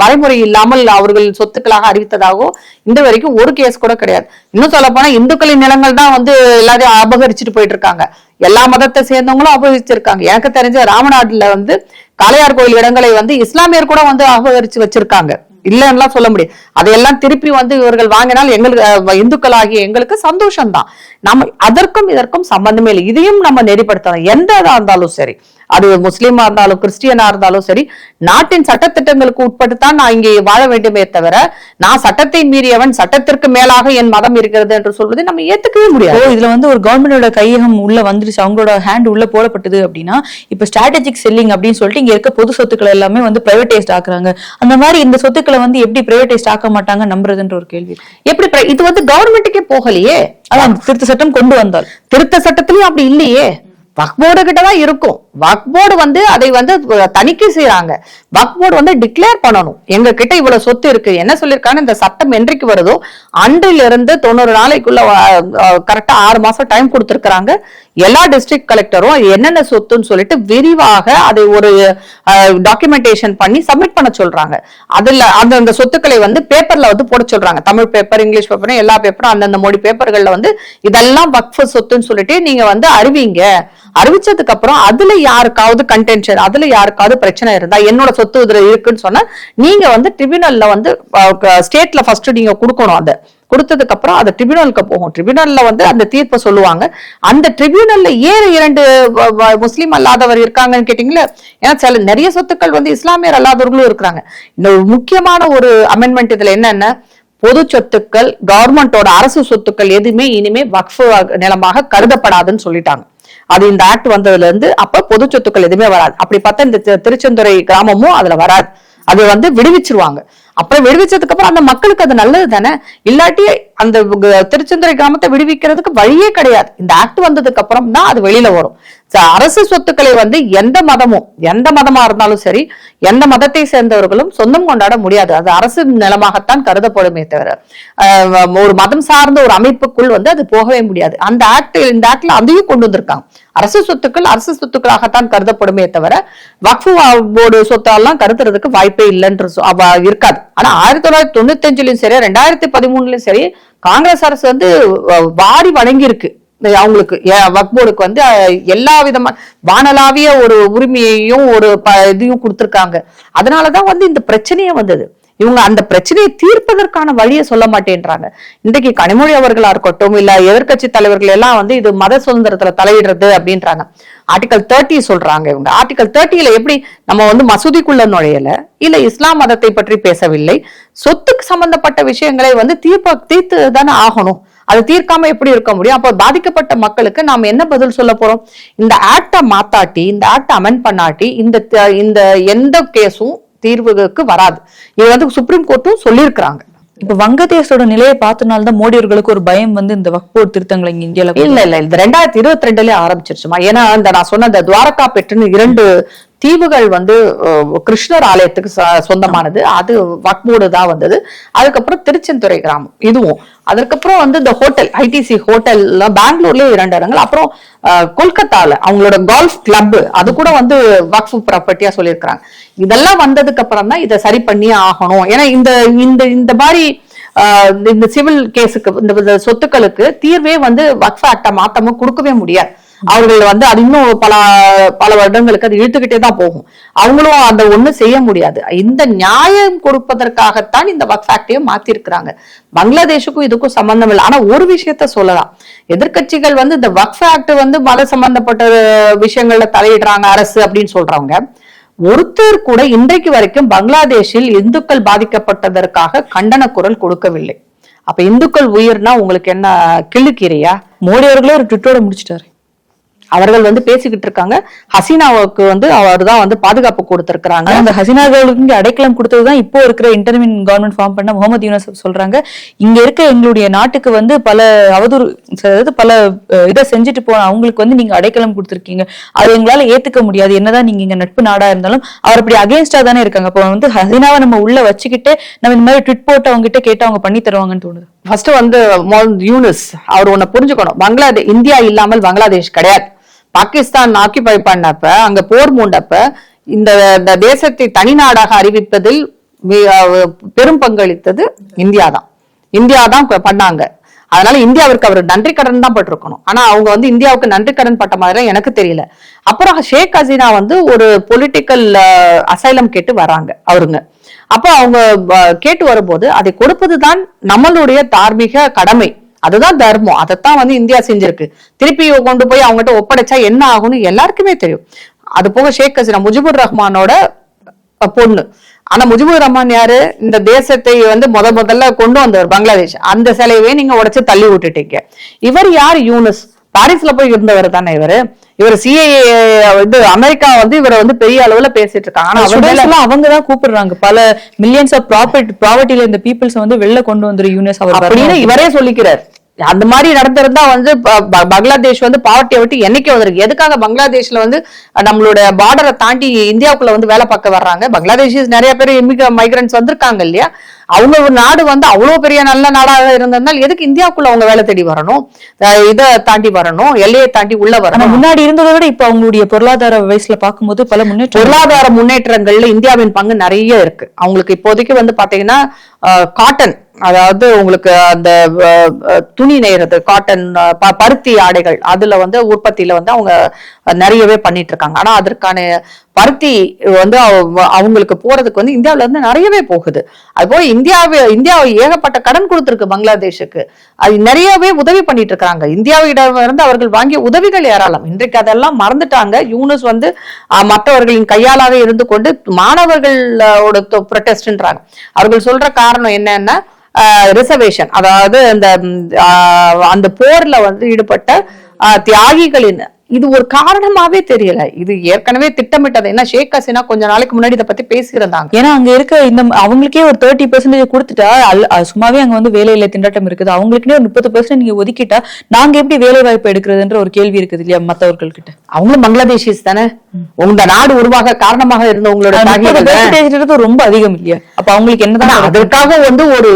வரைமுறை இல்லாமல் அவர்கள் சொத்துக்களாக அறிவித்ததாகவோ இந்த வரைக்கும் ஒரு கேஸ் கூட கிடையாது. இன்னும் சொல்ல போனா இந்துக்களின் நிலங்கள் தான் வந்து எல்லாரையும் அபகரிச்சுட்டு போயிட்டு இருக்காங்க எல்லா மதத்தை சேர்ந்தவங்களும் அபகரிச்சிருக்காங்க. எனக்கு தெரிஞ்ச ராமநாடுல வந்து காளையார் கோயில் இடங்களை வந்து இஸ்லாமியர் கூட வந்து அபகரிச்சு வச்சிருக்காங்க. இல்லைன்னா சொல்ல முடியும் அதையெல்லாம் திருப்பி வந்து இவர்கள் வாங்கினால் எங்களுக்கு இந்துக்களாகிய எங்களுக்கு சந்தோஷம் தான் நம்ம அதற்கும் இதற்கும் சம்பந்தமே இல்லை. இதையும் நம்ம நெறிப்படுத்தணும். எந்த இதாக இருந்தாலும் சரி. அது முஸ்லீமா இருந்தாலும் கிறிஸ்டியனா இருந்தாலும் சரி நாட்டின் சட்டத்திட்டங்களுக்கு உட்பட்டு தான் நான் இங்கே வாழ வேண்டுமே தவிர நான் சட்டத்தை மீறியவன் சட்டத்திற்கு மேலாக என் மதம் இருக்கிறது என்று சொல்வதை நம்ம ஏத்துக்கவே முடியாது. இதுல வந்து ஒரு கவர்மெண்டோட கையகம் உள்ள வந்துருச்சு. அவங்களோட ஹேண்ட் உள்ள போடப்பட்டது அப்படின்னா இப்ப ஸ்ட்ராட்டஜிக் செல்லிங் அப்படின்னு சொல்லிட்டு இங்க இருக்க பொது சொத்துக்களை எல்லாமே வந்து பிரைவேடைஸ்ட் ஆக்குறாங்க. அந்த மாதிரி இந்த சொத்துக்களை வந்து எப்படி பிரைவேடைஸ்ட் ஆக்க மாட்டாங்க நம்புறதுன்ற ஒரு கேள்வி. எப்படி இது வந்து கவர்மெண்ட்டுக்கே போகலையே. அதான் திருத்த சட்டம் கொண்டு வந்தால். திருத்த சட்டத்திலயும் அப்படி இல்லையே. வக்போர்டு கிட்ட தான் இருக்கும் வக்போர்டு வந்து அதை வந்து தணிக்கை செய்யறாங்க வக்போர்டு வந்து டிக்ளேர் பண்ணணும். எங்க கிட்ட இவ்வளவு சொத்து இருக்கு. என்ன சொல்லியிருக்காங்க இந்த சட்டம் என்றைக்கு வருதோ அன்றிலிருந்து தொண்ணூறு நாளைக்குள்ள கரெக்டா ஆறு மாசம் டைம் கொடுத்துருக்காங்க எல்லா டிஸ்ட்ரிக்ட் கலெக்டரும் என்னென்ன சொத்துன்னு சொல்லிட்டு விரிவாக அதை ஒரு டாக்குமெண்டேஷன் பண்ணி சப்மிட் பண்ண சொல்றாங்க. அதுல அந்த அந்த சொத்துக்களை வந்து பேப்பர்ல வந்து போட சொல்றாங்க. தமிழ் பேப்பர் இங்கிலீஷ் பேப்பர் எல்லா பேப்பரும் அந்தந்த மொழி பேப்பர்கள்ல வந்து இதெல்லாம் வக்ஃபு சொத்துன்னு சொல்லிட்டு நீங்க வந்து அறிவிங்க. அறிவிச்சதுக்கு அப்புறம் அதுல யாருக்காவது கண்டென்ஷன் அதுல யாருக்காவது பிரச்சனை இருந்தா என்னோட சொத்து இதுல இருக்குன்னு சொன்னா நீங்க வந்து ட்ரிபியூனல்ல வந்து ஸ்டேட்ல ஃபர்ஸ்ட் நீங்க கொடுக்கணும் அதை. கொடுத்ததுக்கு அப்புறம் அது ட்ரிபியூனலுக்கு போகும். ட்ரிபியூனல்ல வந்து அந்த தீர்ப்பை சொல்லுவாங்க. அந்த ட்ரிபியூனல்ல ஏன் இரண்டு முஸ்லீம் அல்லாதவர் இருக்காங்கன்னு கேட்டீங்களா? ஏன்னா சில நிறைய சொத்துக்கள் வந்து இஸ்லாமியர் அல்லாதவர்களும் இருக்கிறாங்க. இந்த முக்கியமான ஒரு அமெண்ட்மெண்ட் இதுல என்னென்ன பொது சொத்துக்கள் கவர்மெண்டோட அரசு சொத்துக்கள் எதுவுமே இனிமே வக்ஃபு நிலமாக கருதப்படாதுன்னு சொல்லிட்டாங்க. அது இந்த ஆக்ட் வந்ததுல இருந்து அப்ப பொது சொத்துக்கள் எதுவுமே வராது. அப்படி பார்த்தா இந்த திருச்செந்துறை கிராமமும் அதுல வராது. அது வந்து விடுவிச்சிருவாங்க. அப்புறம் விடுவிச்சதுக்கு அப்புறம் அந்த மக்களுக்கு அது நல்லது தானே? இல்லாட்டி அந்த திருச்செந்துறை கிராமத்தை விடுவிக்கிறதுக்கு வழியே கிடையாது. இந்த ஆக்ட் வந்ததுக்கு அப்புறம் தான் அது வெளியில வரும். அரசு சொத்துக்களை வந்து எந்த மதமும் எந்த மதமா இருந்தாலும் சரி எந்த மதத்தை சேர்ந்தவர்களும் சொந்தம் கொண்டாட முடியாது. அது அரசு நிலமாகத்தான் கருதப்படுமே தவிர ஒரு மதம் சார்ந்த ஒரு அமைப்புக்குள் வந்து அது போகவே முடியாது. அந்த ஆக்ட் இந்த ஆக்ட்ல அதையும் கொண்டு வந்திருக்காங்க. அரசு சொத்துக்கள் அரசு சொத்துக்களாகத்தான் கருதப்படுமே தவிர வக்ஃபு போர்டு சொத்தாலாம் கருதுறதுக்கு வாய்ப்பே இல்லைன்ற சொ- இருக்காது. ஆனா ஆயிரத்தி தொள்ளாயிரத்தி தொண்ணூத்தி அஞ்சுலயும் சரி ரெண்டாயிரத்தி பதிமூணுலயும் சரி காங்கிரஸ் அரசு வந்து வாரி வழங்கியிருக்கு அவங்களுக்கு வக் போர்டுக்கு வந்து எல்லா விதமான வானலாவிய ஒரு உரிமையையும் ஒரு ப- இதையும் கொடுத்துருக்காங்க. அதனாலதான் வந்து இந்த பிரச்சனையே வந்தது. இவங்க அந்த பிரச்சனையை தீர்ப்பதற்கான வழியை சொல்ல மாட்டேன்றாங்க. இன்றைக்கு கனிமொழி அவர்களா இருக்கட்டும் இல்ல எதிர்க்கட்சி தலைவர்கள் எல்லாம் வந்து இது மத சுதந்திரத்துல தலையிடுறது அப்படின்றாங்க. ஆர்டிகல் தேர்ட்டி சொல்றாங்க இவங்க. ஆர்டிகல் தேர்ட்டியில எப்படி நம்ம வந்து மசூதிக்குள்ள நுழையல இல்ல இஸ்லாம் மதத்தை பற்றி பேசவில்லை சொத்துக்கு சம்பந்தப்பட்ட விஷயங்களை வந்து தீர்ப்ப தீர்த்து தானே ஆகணும். அது தீர்க்காம எப்படி இருக்க முடியும்? அப்ப பாதிக்கப்பட்ட மக்களுக்கு நாம என்ன பதில் சொல்ல போறோம்? இந்த ஆக்ட மாத்தாட்டி இந்த ஆக்ட அமெண்ட் பண்ணாட்டி இந்த இந்த எந்த கேஸும் தீர்வுக்கு வராது. இது வந்து சுப்ரீம் கோர்ட்டும் சொல்லியிருக்கிறாங்க. இப்ப வங்கதேசோட நிலையை பார்த்தனால தான் மோடி அவர்களுக்கு ஒரு பயம் வந்து இந்த வக்போர்ட் திருத்தங்களை இங்க இந்தியால இல்ல இல்ல இந்த ரெண்டாயிரத்தி இருபத்தி ரெண்டுல ஆரம்பிச்சிருச்சுமா? ஏன்னா இந்த நான் சொன்ன இந்த துவாரகா பெற்றுன்னு இரண்டு தீவுகள் வந்து கிருஷ்ணர் ஆலயத்துக்கு ச- சொந்தமானது. அது வக்மூடு தான் வந்தது. அதுக்கப்புறம் திருச்செந்துறை கிராமம் இதுவும். அதுக்கப்புறம் வந்து இந்த ஹோட்டல் ஐடிசி ஹோட்டல்ல பெங்களூர்லயே இரண்டு இடங்கள். அப்புறம் கொல்கத்தால அவங்களோட கால்ஃப் கிளப் அது கூட வந்து வக்ஃபு ப்ராப்பர்ட்டியா சொல்லியிருக்கிறாங்க. இதெல்லாம் வந்ததுக்கு அப்புறம் தான் இதை சரி பண்ணியே ஆகணும். ஏன்னா இந்த இந்த இந்த மாதிரி இந்த சிவில் கேஸுக்கு இந்த சொத்துக்களுக்கு தீர்வே வந்து வக்ஃப் ஆக்டை மாத்தமும் கொடுக்கவே முடியாது. அவர்கள் வந்து அது இன்னும் பல பல வருடங்களுக்கு அது இழுத்துக்கிட்டே தான் போகும். அவங்களும் அந்த ஒண்ணு செய்ய முடியாது. இந்த நியாயம் கொடுப்பதற்காகத்தான் இந்த வக்ஃப் ஆக்டையும் மாத்திருக்கிறாங்க. பங்களாதேஷுக்கும் இதுக்கும் சம்பந்தம் இல்லை. ஆனா ஒரு விஷயத்த சொல்லலாம். எதிர்க்கட்சிகள் வந்து இந்த வக்ஃப் ஆக்ட் வந்து மத சம்பந்தப்பட்ட விஷயங்கள்ல தலையிடுறாங்க அரசு அப்படின்னு சொல்றவங்க. ஒருத்தர் கூட இன்றைக்கு வரைக்கும் பங்களாதேஷில் இந்துக்கள் பாதிக்கப்பட்டதற்காக கண்டன குரல் கொடுக்கவில்லை. அப்ப இந்துக்கள் உயிர்னா உங்களுக்கு என்ன கிள்ளுக்கீரையா? மோடி அவர்களே ஒரு ட்விட்டோட முடிச்சிட்டாரு. அவர்கள் வந்து பேசிக்கிட்டு இருக்காங்க. ஹசீனாவுக்கு வந்து அவர் தான் வந்து பாதுகாப்பு கொடுத்திருக்கிறாங்க. அந்த ஹசீனா இங்க அடைக்கலம் கொடுத்ததுதான் இப்போ இருக்கிற இன்டர்மின் கவர்மெண்ட் ஃபார்ம் பண்ண முகமது யூனஸ் சொல்றாங்க. இங்க இருக்க எங்களுடைய நாட்டுக்கு வந்து பல அவதூறு அதாவது பல இதை செஞ்சுட்டு போன அவங்களுக்கு வந்து நீங்க அடைக்கலம் கொடுத்திருக்கீங்க. அது எங்களால ஏத்துக்க முடியாது. என்னதான் நீங்க இங்க நட்பு நாடா இருந்தாலும் அவர் அப்படி அகேன்ஸ்டா தானே இருக்காங்க. அப்போ வந்து ஹசீனாவை நம்ம உள்ள வச்சுக்கிட்டு நம்ம இந்த மாதிரி ட்விட் போட்டு அவங்க கிட்ட கேட்டு அவங்க பண்ணி தருவாங்கன்னு தோணுது. ஃபர்ஸ்ட் வந்து யூனுஸ் அவர் ஒண்ணு புரிஞ்சுக்கணும். பங்களாதேஷ் இந்தியா இல்லாமல் பங்களாதேஷ் கிடையாது. பாகிஸ்தான் ஆக்கிபை பண்ணப்ப அங்க போர் மூண்டப்ப இந்த இந்த தேசத்தை தனிநாடாக அறிவிப்பதில் பெரும் பங்களித்தது இந்தியா தான் இந்தியா தான் பண்ணாங்க. அதனால இந்தியாவிற்கு அவர் நன்றி கடன் தான் பட்டிருக்கணும். ஆனா அவங்க வந்து இந்தியாவுக்கு நன்றி கடன் பட்ட மாதிரி எனக்கு தெரியல. அப்புறம் ஷேக் ஹசீனா வந்து ஒரு பொலிட்டிக்கல் அசைலம் கேட்டு வராங்க அவருங்க. அப்போ அவங்க கேட்டு வரும்போது அதை கொடுப்பதுதான் நம்மளுடைய தார்மீக கடமை. அதுதான் தர்மம். அதைத்தான் வந்து இந்தியா செஞ்சிருக்கு. திருப்பி கொண்டு போய் அவங்ககிட்ட ஒப்படைச்சா என்ன ஆகும்னு எல்லாருக்குமே தெரியும். அது போக ஷேக் ஹசீனா முஜிபுர் ரஹ்மானோட பொண்ணு. ஆனா முஜிபுர் ரஹ்மான் யாரு? இந்த தேசத்தை வந்து முத முதல்ல கொண்டு வந்தவர் பங்களாதேஷ். அந்த சிலையவே நீங்க உடைச்சு தள்ளி விட்டுட்டீங்க. இவர் யார்? யூனுஸ். பாரிஸ்ல போய் இருந்தவர் தானே இவரு? இவர் சிஏஏ இது அமெரிக்கா வந்து இவரை வந்து பெரிய அளவுல பேசிட்டு இருக்காங்க. ஆனா அவங்க தான் கூப்பிடுறாங்க. பல மில்லியன்ஸ் ஆஃப் ப்ராப்பர்ட்டி ப்ராப்பர்ட்டில இந்த பீப்புள்ஸ் வந்து வெளில கொண்டு வந்துரு யூனிஸ் அவர் அப்படின்னு. இவரே சொல்லிக்கிறார். அந்த மாதிரி நடந்திருந்தா வந்து பங்களாதேஷ் வந்து பாவர்ட்டியை விட்டு என்னைக்கு வந்திருக்கு. எதுக்காக பங்களாதேஷ்ல வந்து நம்மளோட பார்டரை தாண்டி இந்தியாவுக்குள்ள வந்து வேலை பார்க்க வர்றாங்க? பங்களாதேஷிஸ் நிறைய பேர் மைக்ரன்ஸ் வந்திருக்காங்க இல்லையா? அவங்க ஒரு நாடு வந்து அவ்வளவு பெரிய நல்ல நாடாக இருந்திருந்தால் எதுக்கு இந்தியாவுக்குள்ள அவங்க வேலை தேடி வரணும்? இதை தாண்டி வரணும் எல்லையை தாண்டி உள்ள வரணும். முன்னாடி இருந்ததை விட இப்ப அவங்களுடைய பொருளாதார வயசுல பார்க்கும்போது பல முன்னேற்றம் பொருளாதார முன்னேற்றங்கள்ல இந்தியாவின் பங்கு நிறைய இருக்கு. அவங்களுக்கு இப்போதைக்கு வந்து பாத்தீங்கன்னா காட்டன் அதாவது உங்களுக்கு அந்த துணி நெய்யறது காட்டன் பருத்தி ஆடைகள் அதுல வந்து உற்பத்தியில வந்து அவங்க நிறையவே பண்ணிட்டு இருக்காங்க ஆனா அதற்கான பருத்தி வந்து அவங்களுக்கு போறதுக்கு வந்து இந்தியாவில இருந்து நிறையவே போகுது. அதுபோல இந்தியாவை இந்தியாவை ஏகப்பட்ட கடன் கொடுத்துருக்கு பங்களாதேஷுக்கு. அது நிறையவே உதவி பண்ணிட்டு இருக்காங்க இந்தியாவிடம் இருந்து அவர்கள் வாங்கிய உதவிகள் ஏராளம். இன்றைக்கு அதெல்லாம் மறந்துட்டாங்க. யூனுஸ் வந்து மற்றவர்களின் கையாளாக இருந்து கொண்டு மாணவர்களோட ப்ரொட்டஸ்ட்ன்றாங்க அவர்கள் சொல்ற காரணம் என்னன்னா ரிசர்வேஷன் அதாவது அந்த அந்த போர்ல வந்து ஈடுபட்ட தியாகிகளின் இது ஒரு காரணமாவே தெரியல. இது ஏற்கனவே திட்டமிட்டது. என்ன ஷேக் ஹசீனா கொஞ்ச நாளைக்கு முன்னாடி இதை பத்தி பேசியிருந்தாங்க. ஏன்னா அங்க இருக்க இந்த அவங்களுக்கே ஒரு தேர்ட்டி பெர்சன்டேஜ் கொடுத்துட்டா சும்மாவே அங்க வந்து வேலையில திண்டாட்டம் இருக்குது. அவங்களுக்குனே ஒரு முப்பது பெர்சன்ட் நீங்க ஒதுக்கிட்டா நாங்க எப்படி வேலை வாய்ப்பு எடுக்கிறதுன்ற ஒரு கேள்வி இருக்குது இல்லையா மத்தவர்கள் கிட்ட அவங்களும் பங்களாதேஷிஸ் தானே? உங்க நாடு உருவாக காரணமாக இருந்த உங்களோட ரொம்ப அதிகம் இல்லையா? அப்ப அவங்களுக்கு என்னதான் அதற்காக வந்து ஒரு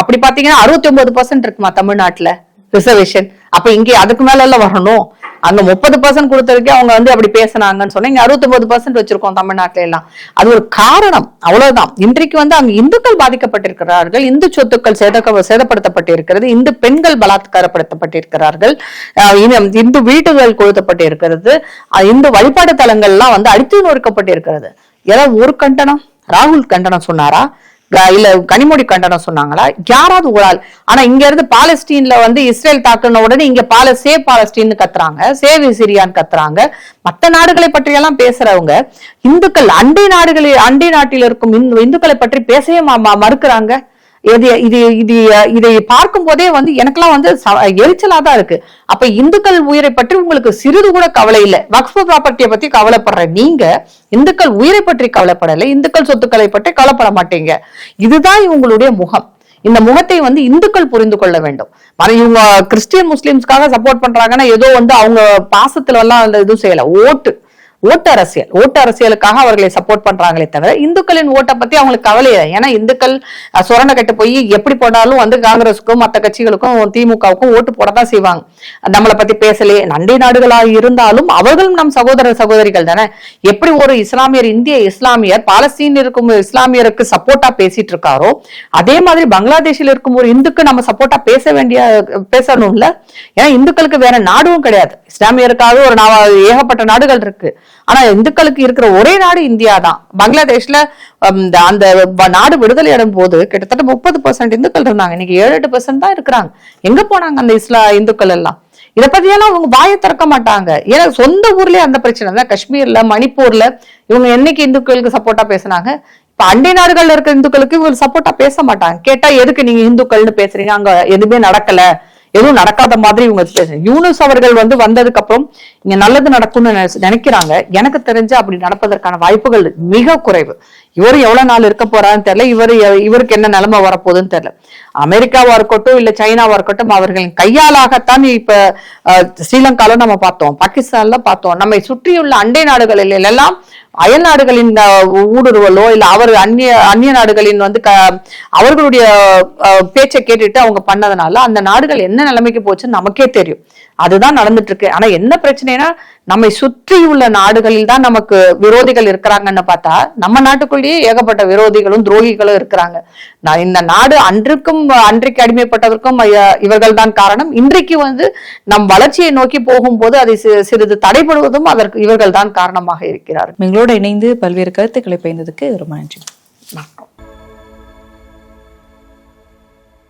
அப்படி பாத்தீங்கன்னா அறுபத்தி ஒன்பது பர்சன்ட் இருக்குமா தமிழ்நாட்டுல? ரிசர்வேஷன் அப்ப இங்க அதுக்கு மேல எல்லாம் வரணும். அங்க முப்பது பர்சன்ட் கொடுத்ததுக்கே அவங்க வந்து அப்படி பேசுனாங்கன்னு சொன்னா இங்க அறுபத்தி ஒன்பது பர்சன்ட் வச்சிருக்கோம் தமிழ்நாட்டில எல்லாம். அது ஒரு காரணம். அவ்வளவுதான். இன்றைக்கு வந்து அங்க இந்துக்கள் பாதிக்கப்பட்டிருக்கிறார்கள். இந்து சொத்துக்கள் சேதக்க சேதப்படுத்தப்பட்டிருக்கிறது. இந்து பெண்கள் பலாத்காரப்படுத்தப்பட்டிருக்கிறார்கள். இந்து வீடுகள் கொளுத்தப்பட்டிருக்கிறது. இந்து வழிபாடு தலங்கள்லாம் வந்து அடித்து நொறுக்கப்பட்டிருக்கிறது. ஏதாவது ஒரு கண்டனம்? ராகுல் கண்டனம் சொன்னாரா? இல்ல கனிமொழி கண்டனம் சொன்னாங்களா? யாராவது ஒரு ஆள். ஆனா இங்க இருந்து பாலஸ்டீன்ல வந்து இஸ்ரேல் தாக்குன உடனே இங்க பால சேவ் பாலஸ்தீன் கத்துறாங்க சேவ் சிரியான்னு கத்துறாங்க. மற்ற நாடுகளை பற்றி எல்லாம் பேசுறவங்க இந்துக்கள் அண்டை நாடுகளில் அண்டை நாட்டில் இருக்கும் இந்து- இந்துக்களை பற்றி பேசவே மறுக்கிறாங்க. இது இது இது இதை பார்க்கும் போதே வந்து எனக்கெல்லாம் வந்து ச- எரிச்சலா தான் இருக்கு. அப்ப இந்துக்கள் உயிரை பற்றி உங்களுக்கு சிறிது கூட கவலை இல்லை. வக்ஃப் ப்ராப்பர்ட்டியை பத்தி கவலைப்படுற நீங்க இந்துக்கள் உயிரை பற்றி கவலைப்படலை. இந்துக்கள் சொத்துக்களை பற்றி கவலைப்பட மாட்டீங்க. இதுதான் இவங்களுடைய முகம். இந்த முகத்தை வந்து இந்துக்கள் புரிந்து கொள்ள வேண்டும். மற இவங்க கிறிஸ்டியன் முஸ்லிம்ஸ்க்காக சப்போர்ட் பண்றாங்கன்னா ஏதோ வந்து அவங்க பாசத்துல எல்லாம் அந்த இதுவும் செய்யல. ஓட்டு. ஓட்டு அரசியல் ஓட்டு அரசியலுக்காக அவர்களை சப்போர்ட் பண்றாங்களே தவிர இந்துக்களின் ஓட்டை பத்தி அவங்களுக்கு கவலை இல்லை. ஏன்னா இந்துக்கள் அஹ், சொரணை கட்டு போய் எப்படி போனாலும் வந்து காங்கிரஸுக்கும் மற்ற கட்சிகளுக்கும் திமுகவுக்கும் ஓட்டு போட தான் செய்வாங்க நம்மளை பத்தி பேசலையே நண்டை நாடுகளாக இருந்தாலும் அவர்களும் நம் சகோதர சகோதரிகள் தானே. எப்படி ஒரு இஸ்லாமியர் இந்திய இஸ்லாமியர் பாலஸ்தீன் இருக்கும் இஸ்லாமியருக்கு சப்போர்ட்டா பேசிட்டு இருக்காரோ அதே மாதிரி பங்களாதேஷில் இருக்கும் ஒரு இந்துக்கு நம்ம சப்போர்ட்டா பேச வேண்டிய பேசணும்ல. ஏன்னா இந்துக்களுக்கு வேற நாடும் கிடையாது. இஸ்லாமியருக்காக ஒரு நா- ஏகப்பட்ட நாடுகள் இருக்கு. ஆனா இந்துக்களுக்கு இருக்கிற ஒரே நாடு இந்தியா தான் பங்களாதேஷ்ல அந்த நாடு விடுதலை அடையும் போது கிட்டத்தட்ட முப்பது பர்சன்ட் இந்துக்கள் இருந்தாங்க. இன்னைக்கு ஏழு எட்டு பர்சன்ட் தான் இருக்கிறாங்க. எங்க போனாங்க அந்த இஸ்லா இந்துக்கள் எல்லாம்? இத பத்தியெல்லாம் அவங்க வாயை திறக்க மாட்டாங்க. ஏன்னா சொந்த ஊர்லயே அந்த பிரச்சனை தான். காஷ்மீர்ல மணிப்பூர்ல இவங்க என்னைக்கு இந்துக்களுக்கு சப்போர்ட்டா பேசுனாங்க? இப்ப அண்டை நாடுகள்ல இருக்கிற இந்துக்களுக்கு இவங்க சப்போர்ட்டா பேச மாட்டாங்க. கேட்டா எதுக்கு நீங்க இந்துக்கள்னு பேசுறீங்க? அங்க எதுவுமே நடக்கல. எதுவும் நடக்காத மாதிரி இவங்க பேசுறாங்க. யூனுஸ் அவர்கள் வந்து வந்ததுக்கு அப்புறம் இங்க நல்லது நடக்கும்னு நினைக்கிறாங்க. எனக்கு தெரிஞ்சு அப்படி நடப்பதற்கான வாய்ப்புகள் மிக குறைவு. இவர் எவ்வளவு நாள் இருக்க போறான்னு தெரியல. இவர் இவருக்கு என்ன நிலைமை வரப்போகுதுன்னு தெரியல. அமெரிக்காவா இருக்கட்டும் இல்ல சைனாவா இருக்கட்டும் அவர்களின் கையாலாகத்தான் இப்ப ஸ்ரீலங்கால நம்ம பார்த்தோம். பாகிஸ்தான்ல பார்த்தோம். நம்மை சுற்றியுள்ள அண்டை நாடுகளில் எல்லாம் அயல் நாடுகளின் ஊடுருவலோ இல்ல அவர் அந்நிய அந்நிய நாடுகளின் வந்து அவர்களுடைய பேச்சை கேட்டுட்டு அவங்க பண்ணதுனால அந்த நாடுகள் என்ன நிலைமைக்கு போச்சுன்னு நமக்கே தெரியும். அதுதான் நடந்துட்டு இருக்கு. ஆனா என்ன பிரச்சனை பிரச்சனைனா நம்மை சுற்றியுள்ள நாடுகளில் தான் நமக்கு விரோதிகள் இருக்கிறாங்கன்னு பார்த்தா நம்ம நாட்டுக்குள்ளேயே ஏகப்பட்ட விரோதிகளும் துரோகிகளும் இருக்கிறாங்க. நான் இந்த நாடு அன்றுக்கும் அன்றைக்கு அடிமைப்பட்டதற்கும் இவர்கள் தான் காரணம். இன்றைக்கு வந்து நம் வளர்ச்சியை நோக்கி போகும்போது அதை சிறிது தடைபடுவதும் அதற்கு இவர்கள் தான் காரணமாக இருக்கிறார்கள். எங்களோட இணைந்து பல்வேறு கருத்துக்களை பயந்ததுக்கு ரொம்ப நன்றி.